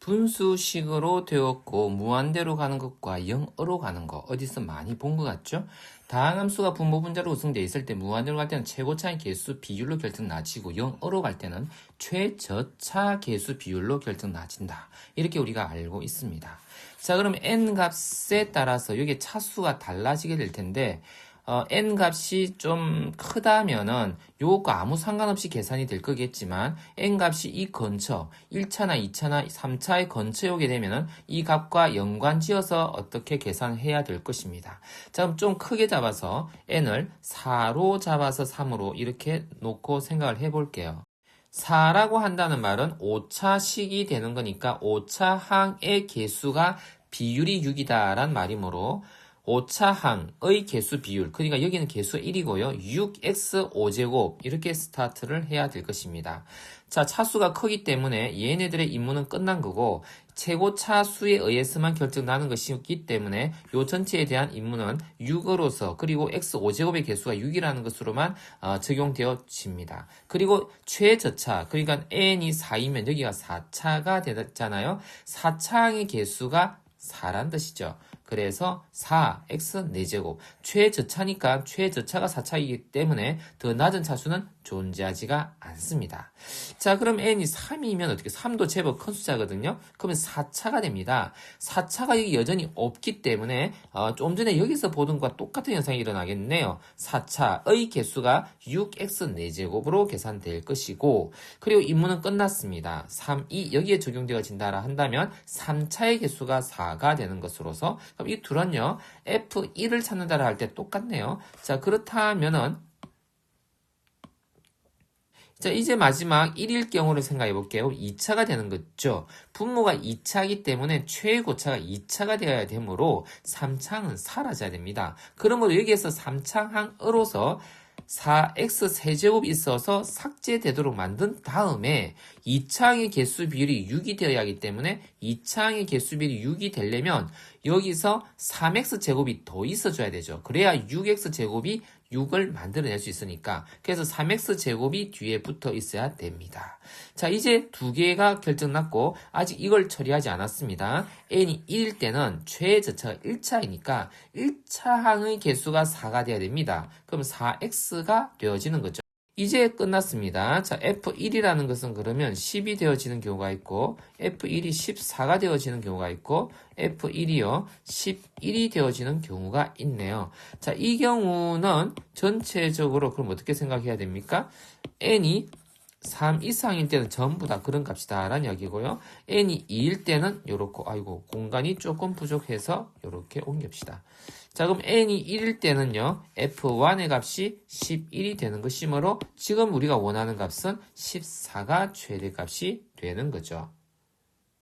분수식으로 되었고 무한대로 가는 것과 0으로 가는 거 어디서 많이 본 것 같죠? 다항함수가 분모 분자로 구성되어 있을 때 무한대로 갈 때는 최고차의 개수 비율로 결정 나지고 0으로 갈 때는 최저차 개수 비율로 결정 나진다. 이렇게 우리가 알고 있습니다. 자, 그럼 n 값에 따라서 여기 차수가 달라지게 될 텐데 어, n 값이 좀 크다면은 요것과 아무 상관없이 계산이 될 거겠지만 n 값이 이 근처 1차나 2차나 3차의 근처에 오게 되면은 이 값과 연관지어서 어떻게 계산해야 될 것입니다. 자 그럼 좀 크게 잡아서 n을 4로 잡아서 3으로 이렇게 놓고 생각을 해볼게요. 4라고 한다는 말은 5차식이 되는 거니까 5차 항의 개수가 비율이 6이다란 말이므로 5차 항의 개수 비율, 그러니까 여기는 개수 1이고요. 6x 5제곱 이렇게 스타트를 해야 될 것입니다. 자, 차수가 크기 때문에 얘네들의 임무는 끝난 거고 최고 차수에 의해서만 결정나는 것이기 때문에 요 전체에 대한 임무는 6으로서 그리고 x 5제곱의 개수가 6이라는 것으로만 어, 적용되어집니다. 그리고 최저차, 그러니까 n이 4이면 여기가 4차가 되잖아요. 4차항의 개수가 4란 뜻이죠. 그래서 4x 4제곱 최저차니까 최저차가 4차이기 때문에 더 낮은 차수는 존재하지가 않습니다. 자 그럼 n이 3이면 어떻게 3도 제법 큰 숫자거든요. 그러면 4차가 됩니다. 4차가 여기 여전히 없기 때문에 어, 좀 전에 여기서 보던 것과 똑같은 현상이 일어나겠네요. 4차의 개수가 6x 4제곱으로 계산될 것이고 그리고 임무는 끝났습니다. 3, 2 여기에 적용되어진다 한다면 3차의 개수가 4가 되는 것으로서 그럼 이 둘은요 F1을 찾는다라 할 때 똑같네요. 자 그렇다면은 자, 이제 마지막 1일 경우를 생각해 볼게요. 2차가 되는 거죠. 분모가 2차이기 때문에 최고차가 2차가 되어야 되므로 3차항은 사라져야 됩니다. 그러므로 여기에서 3차항으로서 4x 세제곱이 있어서 삭제되도록 만든 다음에 2차항의 개수 비율이 6이 되어야 하기 때문에 2차항의 개수 비율이 6이 되려면 여기서 3x 제곱이 더 있어줘야 되죠. 그래야 6x 제곱이 6을 만들어낼 수 있으니까 그래서 3x 제곱이 뒤에 붙어 있어야 됩니다. 자 이제 두 개가 결정났고 아직 이걸 처리하지 않았습니다. n이 1일 때는 최저차가 1차이니까 1차항의 개수가 4가 돼야 됩니다. 그럼 4x가 되어지는 거죠. 이제 끝났습니다. 자, F1이라는 것은 그러면 10이 되어지는 경우가 있고, F1이 14가 되어지는 경우가 있고, F1이요, 11이 되어지는 경우가 있네요. 자, 이 경우는 전체적으로 그럼 어떻게 생각해야 됩니까? n이 3 이상일 때는 전부 다 그런 값이다 라는 이야기고요. n이 2일 때는 요렇고 아이고 공간이 조금 부족해서 요렇게 옮깁시다. 자 그럼 n이 1일 때는요. f1의 값이 11이 되는 것이므로 지금 우리가 원하는 값은 14가 최대값이 되는 거죠.